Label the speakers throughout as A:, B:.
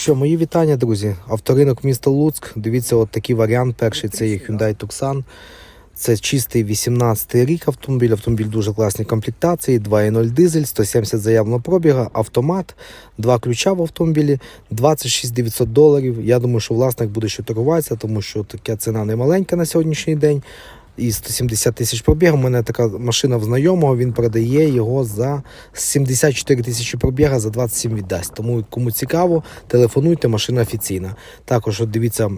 A: Що, мої вітання, друзі. Авторинок міста Луцьк. Дивіться, от такий варіант. Перший це є Hyundai Tucson. Це чистий 18 рік автомобіль. Автомобіль дуже класні комплектації, 2.0 дизель, 170 заявного пробіга, автомат, два ключа в автомобілі, 26 900 доларів. Я думаю, що власник буде ще торгуватися, тому що така ціна не маленька на сьогоднішній день. І 170 тисяч пробігу. У мене така машина в знайомого, він продає його за 74 тисячі пробіга, за 27 віддасть. Тому кому цікаво, телефонуйте, машина офіційна. Також от дивіться.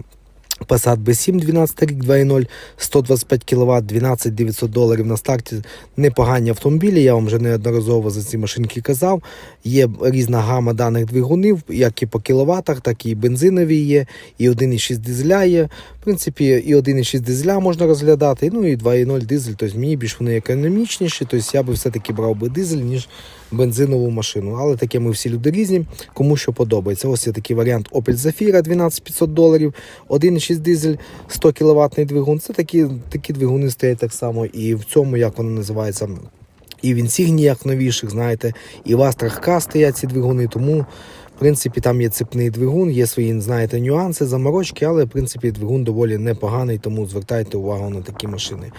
A: Passat B7 12 рік 2.0, 125 кВт, 12 900 доларів на старті. Непогані автомобілі. Я вам вже неодноразово за ці машинки казав. Є різна гама даних двигунів, як і по кіловатах, так і бензинові є, і 1,6 дизеля є. В принципі, і 1,6 дизеля можна розглядати, ну і 2,0 дизель. Тобто мені більш вони економічніші. Тобто я би все-таки брав би дизель, ніж бензинову машину. Але таке ми всі люди різні, кому що подобається. Ось є такий варіант Opel Zafira 12500 доларів, 1,6 дизель, 100 кВт двигун. Це такі, такі двигуни стоять так само. І в цьому, як воно називається, і в інсігніях новіших, знаєте, і в Астрах К стоять ці двигуни, тому. В принципі, там є цепний двигун, є свої, знаєте, нюанси, заморочки, але в принципі двигун доволі непоганий, тому звертайте увагу на такі машини.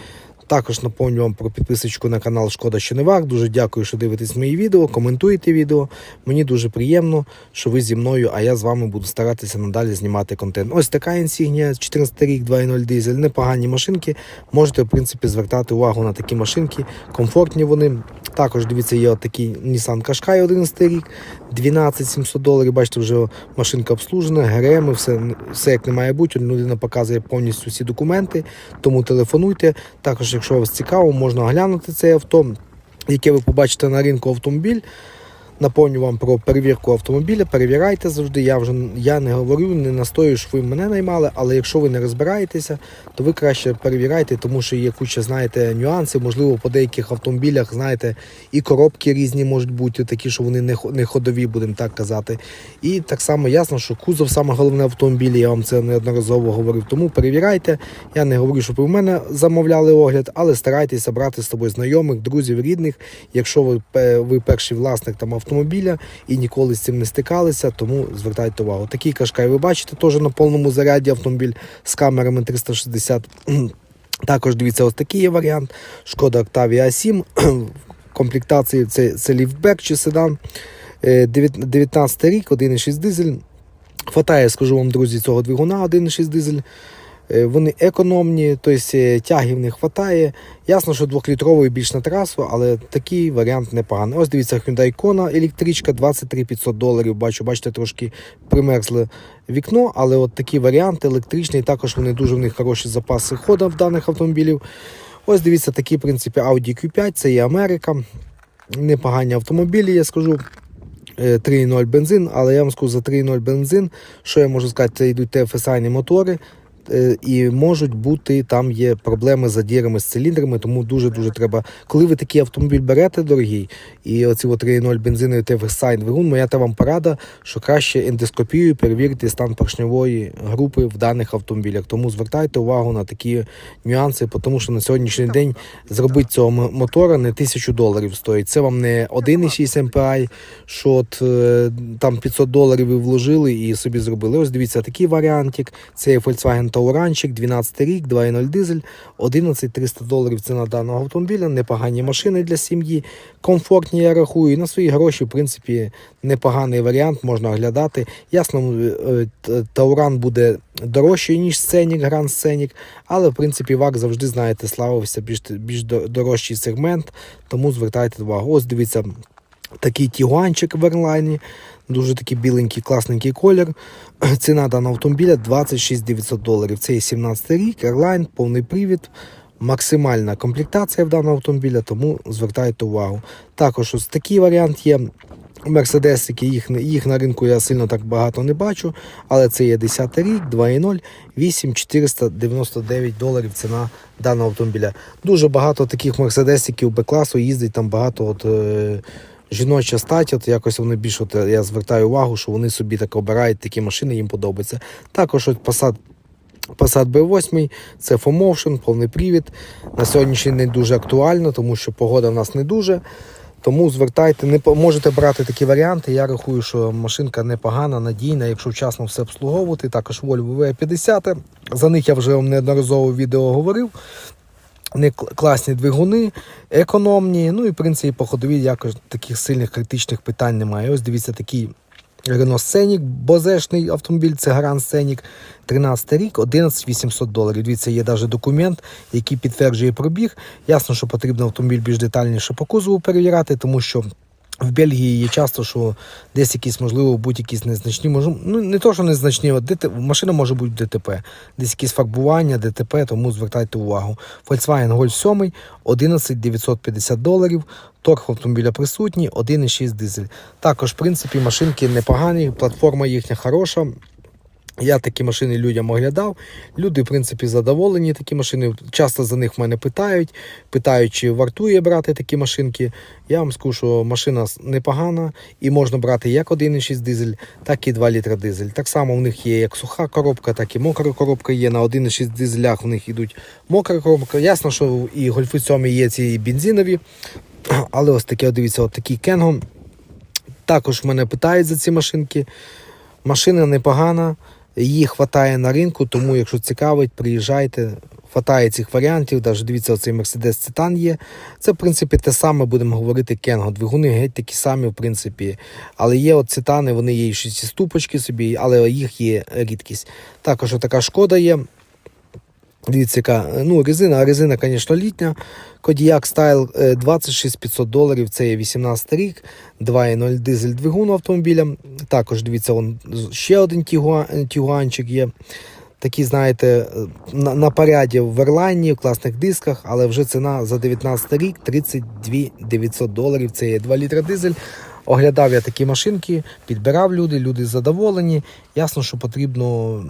A: Також напомню вам про підписочку на канал Шкода що не вак. Дуже дякую, що дивитесь мої відео, коментуєте відео. Мені дуже приємно, що ви зі мною, а я з вами буду старатися надалі знімати контент. Ось така інсігнія, 14 рік, 2.0 дизель, непогані машинки. Можете, в принципі, звертати увагу на такі машинки. Комфортні вони. Також дивіться, є такий Nissan Qashqai 11 рік, 12 700 доларів. Бачите, вже машинка обслужена, ГРМ, все, все як не має бути. Людина показує повністю всі документи, тому телефонуйте. Також, якщо вас цікаво, можна оглянути цей авто, яке ви побачите на ринку автомобіль. Напомню вам про перевірку автомобіля. Перевіряйте завжди. Я вже я не говорю, не настою, що ви мене наймали, але якщо ви не розбираєтеся, то ви краще перевіряйте, тому що є куча, знаєте, нюансів. Можливо, по деяких автомобілях, знаєте, і коробки різні можуть бути, такі, що вони не, ходові, будемо так казати. І так само ясно, що кузов саме головне автомобілі, я вам це неодноразово говорив. Тому перевіряйте. Я не говорю, щоб ви в мене замовляли огляд, але старайтеся брати з собою знайомих, друзів, рідних. Якщо ви, ви перший власник там автомобіля і ніколи з цим не стикалися, тому звертайте увагу. Такий кашкай ви бачите теж на повному заряді автомобіль з камерами 360. Також дивіться, ось такий є варіант. Шкода Octavia 7. В комплектації це, це ліфтбек чи седан. Е, 19 рік, 1,6 дизель. Хватає, скажу вам, друзі, цього двигуна 1,6 дизель. Е, Вони економні, тобто тяги в них вистачає. Ясно, що двохлітровий більш на трасу, але такий варіант непоганий. Ось дивіться, Hyundai Kona електричка 23 500 доларів. Бачу, бачите, трошки примерзли вікно, але от такі варіанти електричні, також вони дуже в них хороші запаси ходу в даних автомобілів. Ось дивіться, такі, в принципі, Audi Q5, це є Америка. Непогані автомобілі, я скажу. 3.0 бензин, але я вам скажу за 3.0 бензин, що я можу сказати, це йдуть TFSI мотори. Е, І можуть бути там є проблеми з задірами з циліндрами, тому дуже дуже треба. Коли ви такий автомобіль берете, дорогий, і оці 3.0 бензиновий TFSI двигун, моя та вам порада, що краще ендоскопію перевірити стан поршньової групи в даних автомобілях. Тому звертайте увагу на такі нюанси, тому що на сьогоднішній день зробити цього мотора не тисячу доларів стоїть. Це вам не 1,6 MPI, що от, е, там 500 доларів ви вложили і собі зробили. Ось дивіться, такий варіантик. Це Volkswagen Тауранчик, 12 рік, 2.0 дизель, 11 300 доларів ціна даного автомобіля, непогані машини для сім'ї, комфортні, я рахую. І на свої гроші, в принципі, непоганий варіант, можна оглядати. Ясно, е, Тауран буде дорожчий, ніж Сценік, Гранд Сценік, але, в принципі, ВАК завжди, знаєте, славився більш, більш дорожчий сегмент, тому звертайте увагу. Ось дивіться, такий тігуанчик в Ерлайні. Дуже такий біленький, класненький колір. Ціна даного автомобіля 26 900 доларів. Це є 17 рік, Airline, повний привід, максимальна комплектація в даного автомобіля, тому звертайте увагу. Також ось такий варіант є. Мерседесики, їх, їх на ринку я сильно так багато не бачу, але це є 10 рік, 2.0, 8499 доларів ціна даного автомобіля. Дуже багато таких мерседесиків Б-класу їздить, там багато от, е, жіноча стать, от якось вони більш, от, я звертаю увагу, що вони собі так обирають такі машини, їм подобається. Також от Passat Passat B8, це FOMotion, повний привід. На сьогоднішній день дуже актуально, тому що погода в нас не дуже. Тому звертайте, не можете брати такі варіанти. Я рахую, що машинка непогана, надійна, якщо вчасно все обслуговувати. Також Volvo V50. За них я вже вам неодноразово відео говорив. Не класні двигуни, економні. Ну і в принципі по ходовій якось таких сильних критичних питань немає. Ось дивіться такий Scenic, бозешний автомобіль, це Grand Scenic, 13 рік, 11 800 доларів. Дивіться, є навіть документ, який підтверджує пробіг. Ясно, що потрібно автомобіль більш детальніше по кузову перевіряти, тому що в Бельгії є часто, що десь якісь, можливо, будь-якісь незначні, може, ну не то, що незначні, а ДТ, машина може бути ДТП, десь якісь фарбування, ДТП, тому звертайте увагу. Volkswagen Golf 7, 11 950 доларів, торг автомобіля присутній, 1,6 дизель. Також, в принципі, машинки непогані, платформа їхня хороша. Я такі машини людям оглядав. Люди, в принципі, задоволені такі машини. Часто за них в мене питають. Питають, чи вартує брати такі машинки. Я вам скажу, що машина непогана і можна брати як 1,6 дизель, так і 2 літра дизель. Так само в них є як суха коробка, так і мокра коробка є. На 1,6 дизелях в них йдуть мокра коробка. Ясно, що і гольфи 7 є ці бензинові. Але ось таке, дивіться, от такий Кенго. Також мене питають за ці машинки. Машина непогана, її хватає на ринку, тому якщо цікавить, приїжджайте. Хватає цих варіантів, навіть дивіться, оцей Mercedes Titan є. Це, в принципі, те саме, будемо говорити, Кенго. Двигуни геть такі самі, в принципі. Але є от цитани, вони є і ступочки собі, але їх є рідкість. Також така шкода є. Дивіться, яка ну, резина, резина, звісно, літня. Style е, 26 500 доларів, це є 18 рік, 2.0 дизель двигун автомобіля. Також дивіться, вон ще один тігуа- тігуанчик є. Такі, знаєте, е, на, на поряді в Верлайні, в класних дисках, але вже ціна за 19 рік 32 900 доларів. Це є 2 літра дизель. Оглядав я такі машинки, підбирав люди, люди задоволені. Ясно, що потрібно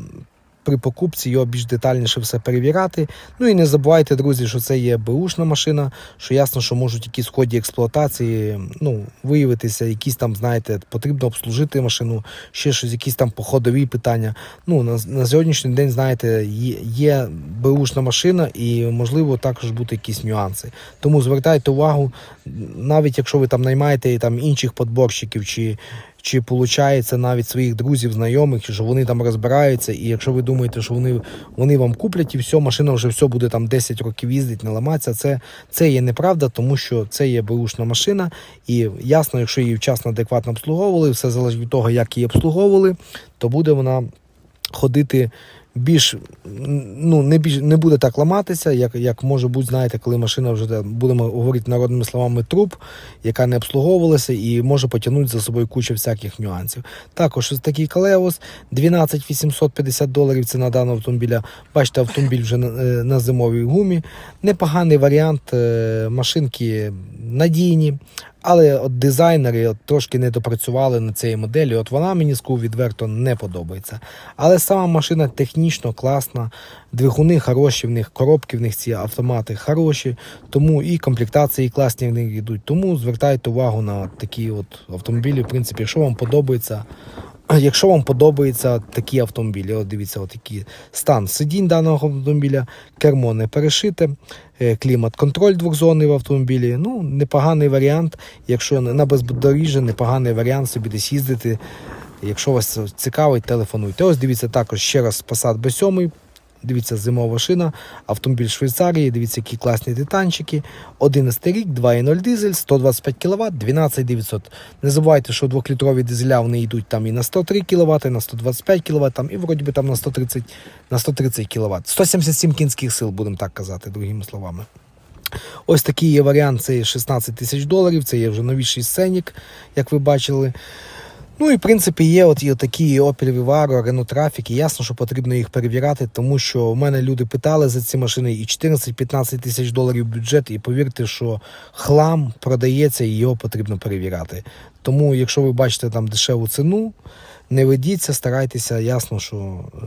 A: при покупці його більш детальніше все перевіряти. Ну і не забувайте, друзі, що це є беушна машина, що ясно, що можуть якісь в ході експлуатації ну, виявитися, якісь там, знаєте, потрібно обслужити машину, ще щось, якісь там походові питання. Ну, на, на сьогоднішній день, знаєте, є, є беушна машина і можливо також бути якісь нюанси. Тому звертайте увагу, навіть якщо ви там наймаєте там інших подборщиків чи чи виходить навіть своїх друзів, знайомих, що вони там розбираються, і якщо ви думаєте, що вони, вони вам куплять і все, машина вже все буде там 10 років їздить, не ламатися, це, це є неправда, тому що це є беушна машина, і ясно, якщо її вчасно адекватно обслуговували, все залежить від того, як її обслуговували, то буде вона ходити більш ну не більш не буде так ламатися, як як може бути, знаєте, коли машина вже будемо говорити народними словами труп, яка не обслуговувалася і може потягнути за собою кучу всяких нюансів. Також ось такий Калеос 12 850 доларів ціна даного автомобіля. Бачите, автомобіль вже на, е, на зимовій гумі. Непоганий варіант е, машинки надійні. Але от дизайнери от трошки не допрацювали на цієї моделі. От вона мені скув відверто не подобається. Але сама машина технічно класна, двигуни хороші в них, коробки в них ці автомати хороші, тому і комплектації класні в них йдуть. Тому звертайте увагу на такі от автомобілі. В принципі, якщо вам подобається. Якщо вам подобаються такі автомобілі, от дивіться, от який стан сидінь даного автомобіля, кермо не перешите, е, клімат-контроль двохзонний в автомобілі. Ну, непоганий варіант. Якщо на бездоріжжя, непоганий варіант собі десь їздити. Якщо вас цікавить, телефонуйте. Ось дивіться також ще раз Passat B7. Дивіться, зимова шина, автомобіль Швейцарії, дивіться, які класні титанчики. 11 рік, 2,0 дизель, 125 кВт, 12 900. Не забувайте, що двохлітрові дизеля вони йдуть там і на 103 кВт, і на 125 кВт, там, і вроді би там на 130, на 130 кВт. 177 кінських сил, будемо так казати, другими словами. Ось такий є варіант, це 16 тисяч доларів, це є вже новіший сценік, як ви бачили. Ну і в принципі є от такі Opel Vivaro, Renault Traffic, і ясно, що потрібно їх перевіряти, тому що в мене люди питали за ці машини і 14-15 тисяч доларів бюджет, і повірте, що хлам продається і його потрібно перевіряти. Тому, якщо ви бачите там дешеву ціну, не ведіться, старайтеся ясно, що е,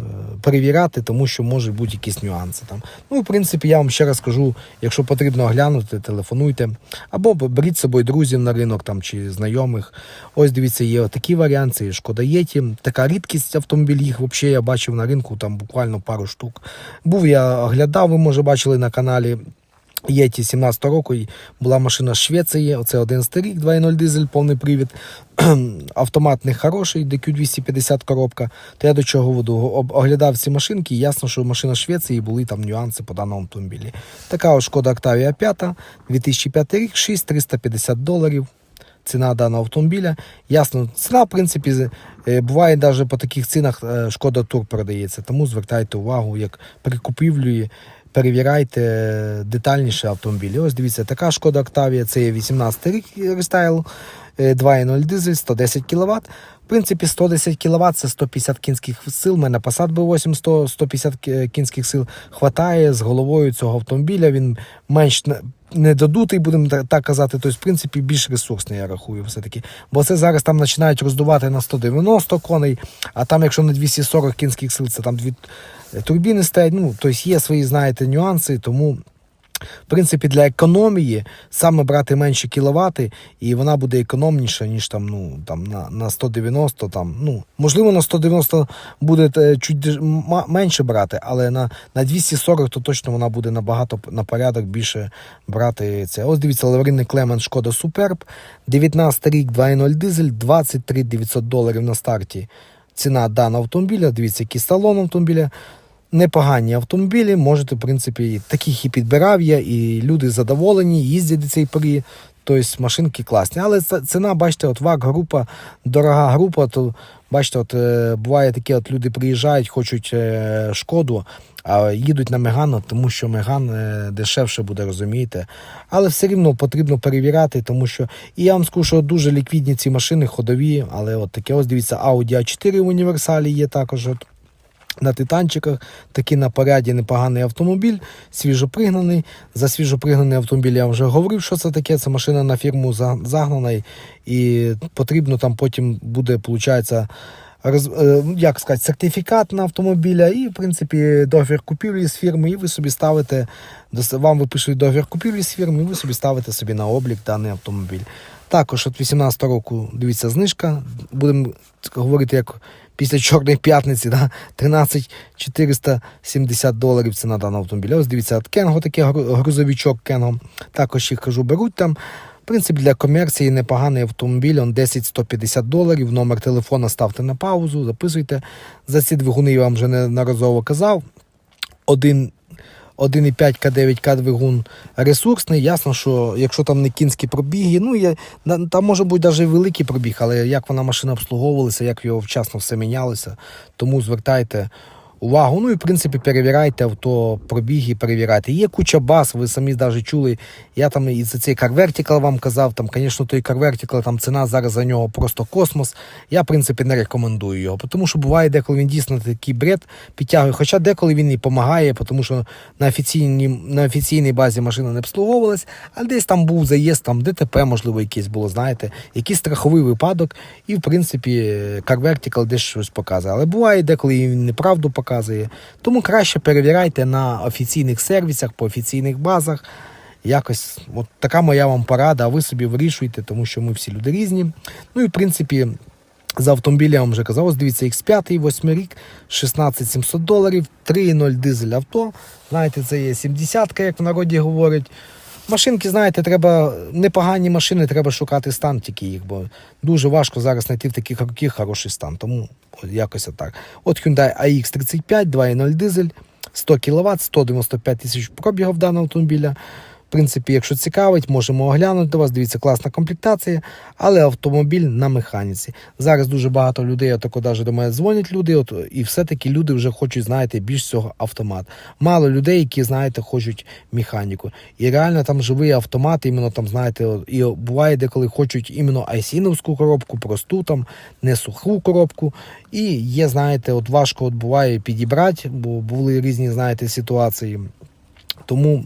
A: перевіряти, тому що можуть бути якісь нюанси там. Ну, в принципі, я вам ще раз кажу, якщо потрібно оглянути, телефонуйте. Або беріть з собою друзів на ринок там чи знайомих. Ось дивіться, є такий варіант, це є Шкода Єті. Така рідкість автомобіль, їх взагалі я бачив на ринку там буквально пару штук. Був я оглядав, ви може бачили на каналі. Єті 17 року і була машина з Швеції, оце 11 рік, 2.0 дизель, повний привід. Автомат не хороший, DQ250 коробка. То я до чого веду? Оглядав ці машинки, і ясно, що машина з Швеції були там нюанси по даному автомобілі. Така ось шкода Octavia 5, 2005 рік, 6350 доларів. Ціна даного автомобіля. Ясно, ціна, в принципі, е, буває навіть по таких цінах е, шкода тур продається. Тому звертайте увагу, як при купівлі перевіряйте е, детальніше автомобілі. Ось дивіться, така шкода Октавія, це є 18 рік рестайл, е, 2.0 дизель, 110 кВт. В принципі, 110 кВт це 150 кінських сил. У мене Passat B8 100, 150 кінських сил. Хватає з головою цього автомобіля. Він менш недодутий, будемо так казати. Тобто, в принципі, більш ресурсний, я рахую, все-таки. Бо це зараз там починають роздувати на 190 коней, а там, якщо на 240 кінських сил, це там дві турбіни стоять. Ну, тобто є свої, знаєте, нюанси, тому. В принципі, для економії саме брати менші кіловати, і вона буде економніша, ніж там, ну, там, на, на 190. Там, ну, можливо, на 190 буде е, чуть менше брати, але на, на 240 то точно вона буде набагато на порядок більше брати це. Ось дивіться, лавринний Клемент Шкода Суперб, 19 рік, 2.0 дизель, 23 900 доларів на старті. Ціна даного автомобіля. Дивіться, який салон автомобіля непогані автомобілі. Можете, в принципі, таких і підбирав я, і люди задоволені, їздять до цієї порі. Тобто машинки класні. Але ціна, бачите, от ВАК група, дорога група, то бачите, от е, буває таке, от люди приїжджають, хочуть е, шкоду, а їдуть на Меган, тому що Меган е, дешевше буде, розумієте. Але все рівно потрібно перевіряти, тому що і я вам скажу, що дуже ліквідні ці машини, ходові, але от таке ось дивіться, Audi A4 в універсалі є також. От на титанчиках, такий на поряді непоганий автомобіль, свіжопригнаний. За свіжопригнаний автомобіль я вже говорив, що це таке. Це машина на фірму загнана, і- потрібно там потім буде, виходить, роз, е, як сказати, сертифікат на автомобіля і, в принципі, договір купівлі з фірми, і ви собі ставите, вам випишуть договір купівлі з фірми, і ви собі ставите собі на облік даний автомобіль. Також от 18 року, дивіться, знижка. Будемо говорити, як після Чорної п'ятниці, да? 13 470 доларів ціна даного автомобіля. Ось дивіться, от Кенго, такий гру- грузовичок Кенго. Також їх кажу, беруть там. В принципі, для комерції непоганий автомобіль, он 10-150 доларів. Номер телефона ставте на паузу, записуйте. За ці двигуни я вам вже неодноразово казав. Один 1,5 К9 К двигун ресурсний. Ясно, що якщо там не кінські пробіги, ну я, там може бути навіть великий пробіг, але як вона машина обслуговувалася, як його вчасно все мінялося, тому звертайте увагу. Ну і в принципі перевіряйте авто, пробіги, перевіряйте. Є куча баз, ви самі навіть чули. Я там і за цей Car Vertical вам казав, там, звісно, той Car Vertical, там ціна зараз за нього просто космос. Я, в принципі, не рекомендую його, тому що буває деколи він дійсно такий бред підтягує. Хоча деколи він і допомагає, тому що на офіційній, на офіційній базі машина не обслуговувалась, а десь там був заїзд, там ДТП, можливо, якесь було, знаєте, якийсь страховий випадок, і в принципі Car Vertical десь щось показує. Але буває деколи він неправду показує. Тому краще перевіряйте на офіційних сервісах, по офіційних базах. Якось от така моя вам порада, а ви собі вирішуйте, тому що ми всі люди різні. Ну і в принципі. За автомобіль я вам вже казав, ось дивіться, X5, 8 рік, 16 700 доларів, 3.0 дизель авто. Знаєте, це є 70-ка, як в народі говорять. Машинки, знаєте, треба непогані машини, треба шукати стан тільки їх, бо дуже важко зараз знайти в таких роках хороший стан. Тому якось так. От Hyundai AX35, 2.0 дизель, 100 кВт, 195 тисяч пробігів даного автомобіля. В принципі, якщо цікавить, можемо оглянути вас. Дивіться, класна комплектація, але автомобіль на механіці. Зараз дуже багато людей, отако навіть до мене дзвонять люди, от, і все-таки люди вже хочуть, знаєте, більш цього автомат. Мало людей, які, знаєте, хочуть механіку. І реально там живий автомат, іменно там, знаєте, от, і буває деколи хочуть іменно айсіновську коробку, просту там, не суху коробку. І є, знаєте, от важко от буває підібрати, бо були різні, знаєте, ситуації. Тому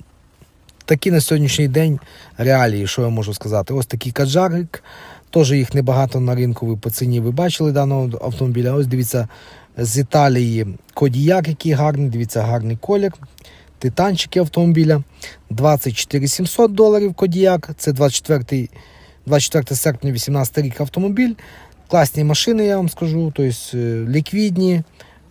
A: такі на сьогоднішній день реалії, що я можу сказати. Ось такий каджарик. Теж їх небагато на ринку. Ви по ціні ви бачили даного автомобіля. Ось дивіться, з Італії Кодіяк, який гарний. Дивіться, гарний колір. Титанчики автомобіля. 24 700 доларів Кодіяк. Це 24, 24 серпня 18 рік автомобіль. Класні машини, я вам скажу. Тобто ліквідні.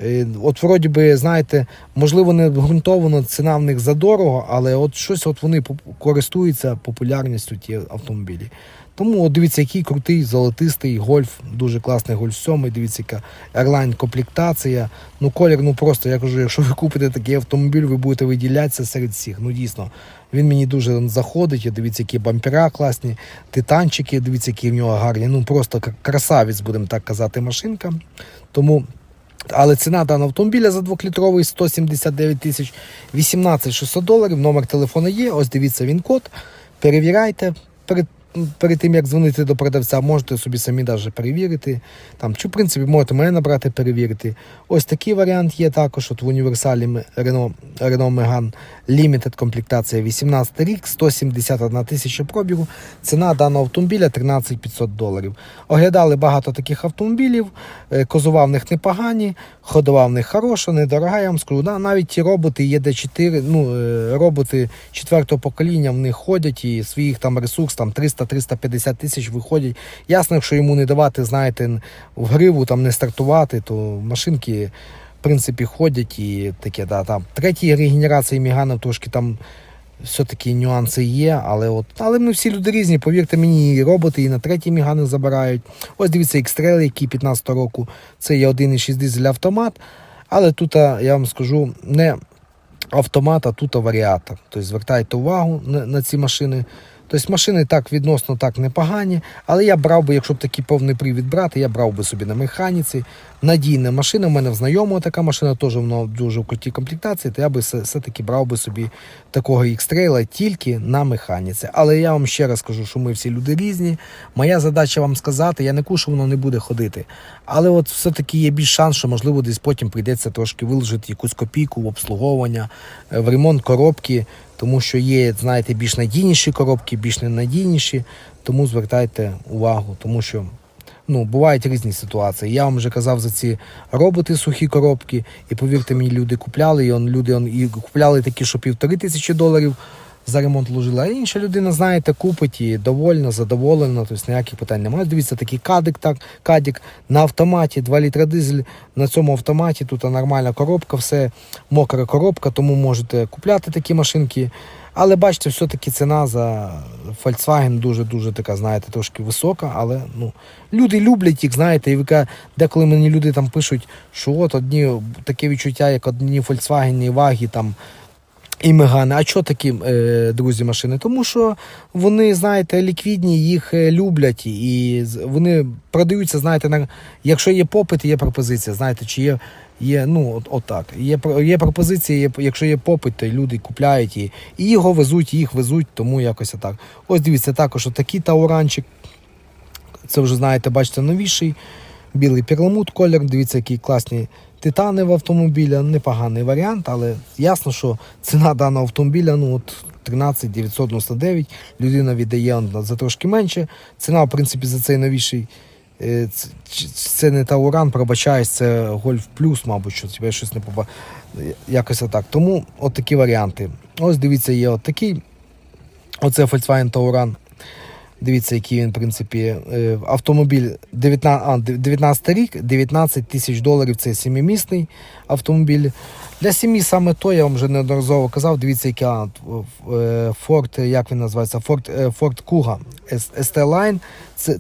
A: Е, От вроді би, знаєте, можливо, не ґрунтовано ціна в них задорого, але от щось от вони користуються популярністю ті автомобілі. Тому от дивіться, який крутий золотистий гольф, дуже класний гольф 7, дивіться, яка Airline комплектація. Ну, колір, ну просто я кажу, якщо ви купите такий автомобіль, ви будете виділятися серед всіх. Ну дійсно, він мені дуже заходить. Дивіться, які бампера класні, титанчики, дивіться, які в нього гарні. Ну просто красавець, будемо так казати, машинка. Тому але ціна даного автомобіля за 2-літровий 179 тисяч 18 600 доларів. Номер телефону є. Ось дивіться він код. Перевіряйте. Перед, тим як дзвонити до продавця, можете собі самі навіть перевірити. Там, чи в принципі можете мене набрати, перевірити. Ось такий варіант є також. От в універсалі Renault, Renault Megane Limited комплектація 18 рік, 171 тисяча пробігу. Ціна даного автомобіля 13 500 доларів. Оглядали багато таких автомобілів, е, козова в них непогані, ходова в них хороша, недорога, я вам скажу. Да, навіть ті роботи ЄД4, ну, е, роботи четвертого покоління в них ходять і своїх там ресурс там 300-350 тисяч виходять. Ясно, якщо йому не давати, знаєте, в гриву там не стартувати, то машинки. В принципі, ходять і таке, да, там. Третій регенерації Міганов трошки там все-таки нюанси є, але от, але ми всі люди різні, повірте мені, і роботи, і на третій Мігани забирають. Ось дивіться, X-Trail, який 15 року, це є 1,6 дизель автомат. Але тут, я вам скажу, не автомат, а тут варіатор. Тобто звертайте увагу на, на ці машини. Тобто машини так відносно так непогані, але я брав би, якщо б такий повний привід брати, я брав би собі на механіці. Надійна машина, у мене в знайомого така машина, теж вона дуже в крутій комплектації, то я би все- все-таки брав би собі такого X-Trail тільки на механіці. Але я вам ще раз кажу, що ми всі люди різні. Моя задача вам сказати, я не що воно не буде ходити. Але от все-таки є більш шанс, що можливо десь потім прийдеться трошки виложити якусь копійку в обслуговування, е, в ремонт коробки, тому що є, знаєте, більш надійніші коробки, більш ненадійніші. Тому звертайте увагу, тому що ну, бувають різні ситуації. Я вам вже казав за ці роботи сухі коробки, і повірте мені, люди купляли, і он, люди он, і купляли такі, що півтори тисячі доларів за ремонт вложила. А інша людина, знаєте, купить і довольна, задоволена, тобто ніяких питань немає. Дивіться, такий кадик, так, кадик на автоматі, 2 літра дизель на цьому автоматі. Тут нормальна коробка, все мокра коробка, тому можете купляти такі машинки. Але бачите, все-таки ціна за Volkswagen дуже-дуже така, знаєте, трошки висока, але ну, люди люблять їх, знаєте, і ви ка- деколи мені люди там пишуть, що от одні таке відчуття, як одні Volkswagen, ваги там. І Мегани. А що такі, е, друзі, машини? Тому що вони, знаєте, ліквідні, їх е, люблять, і вони продаються, знаєте, на, якщо є попит, є пропозиція. Знаєте, чи є, є ну, от, отак. Є, є пропозиція, є, якщо є попит, то люди купляють і, і його везуть, їх везуть, тому якось отак. Ось дивіться, також отакий тауранчик. Це вже, знаєте, бачите, новіший. Білий перламут колір, дивіться, які класні титани в автомобіля. Непоганий варіант, але ясно, що ціна даного автомобіля ну, от 13 999. Людина віддає за трошки менше. Ціна, в принципі, за цей новіший. е, Це не Тауран, пробачаюсь, це Гольф Плюс, мабуть, що я щось не поба... Якось отак. Тому от такі варіанти. Ось дивіться, є от такий. Оце Volkswagen Tauran. Дивіться, який він, в принципі, е, автомобіль 19, а, 19 рік, 19 тисяч доларів. Це сімімісний автомобіль. Для сім'ї саме то, я вам вже неодноразово казав. Дивіться, який е, Ford, як він називається, Ford, е, Ford Kuga ST-Line.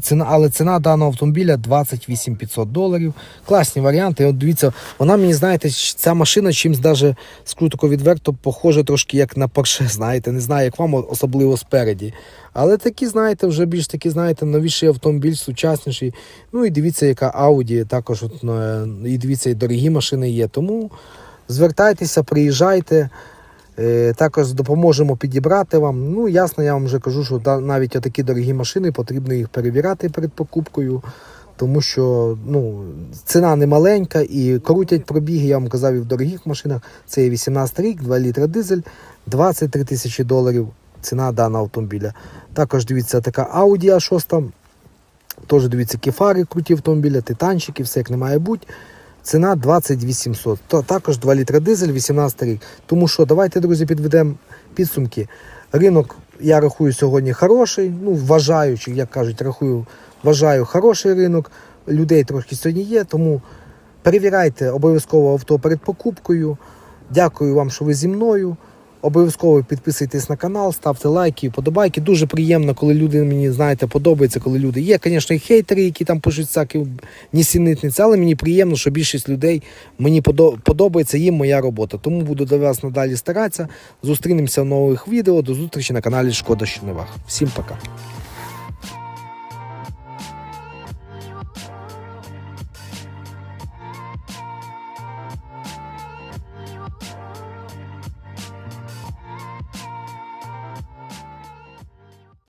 A: Ціна, але ціна даного автомобіля 28 500 доларів. Класні варіанти. От дивіться, вона мені, знаєте, ця машина чимось даже, скажу тако відверто, похожа трошки як на Porsche, знаєте. Не знаю, як вам, особливо спереді. Але такі, знаєте, вже більш такі, знаєте, новіший автомобіль, сучасніший. Ну і дивіться, яка Audi, також от, е, і дивіться, і дорогі машини є. Тому звертайтеся, приїжджайте. Е, Також допоможемо підібрати вам. Ну, ясно, я вам вже кажу, що навіть такі дорогі машини потрібно їх перевіряти перед покупкою, тому що ну, ціна не маленька і крутять пробіги. Я вам казав, і в дорогих машинах. Це є 18 рік, 2 літра дизель, 23 тисячі доларів ціна даного автомобіля. Також дивіться, така Audi A6. Теж дивіться, кефари круті автомобіля, титанчики, все як не має бути. Ціна 2800. То також 2 літра дизель, 18 рік. Тому що давайте, друзі, підведемо підсумки. Ринок, я рахую, сьогодні хороший. Ну, вважаючи, як кажуть, рахую, вважаю хороший ринок. Людей трошки сьогодні є, тому Перевіряйте обов'язково авто перед покупкою. Дякую вам, що ви зі мною. Обов'язково підписуйтесь на канал, ставте лайки, вподобайки. Дуже приємно, коли люди мені знаєте, подобається, коли люди. Є, звісно, і хейтери, які там пишуть всякі нісенітниці, але мені приємно, що більшість людей мені подобається їм моя робота. Тому буду до вас надалі старатися. Зустрінемося в нових відео. До зустрічі на каналі Шкода що не вах. Всім пока.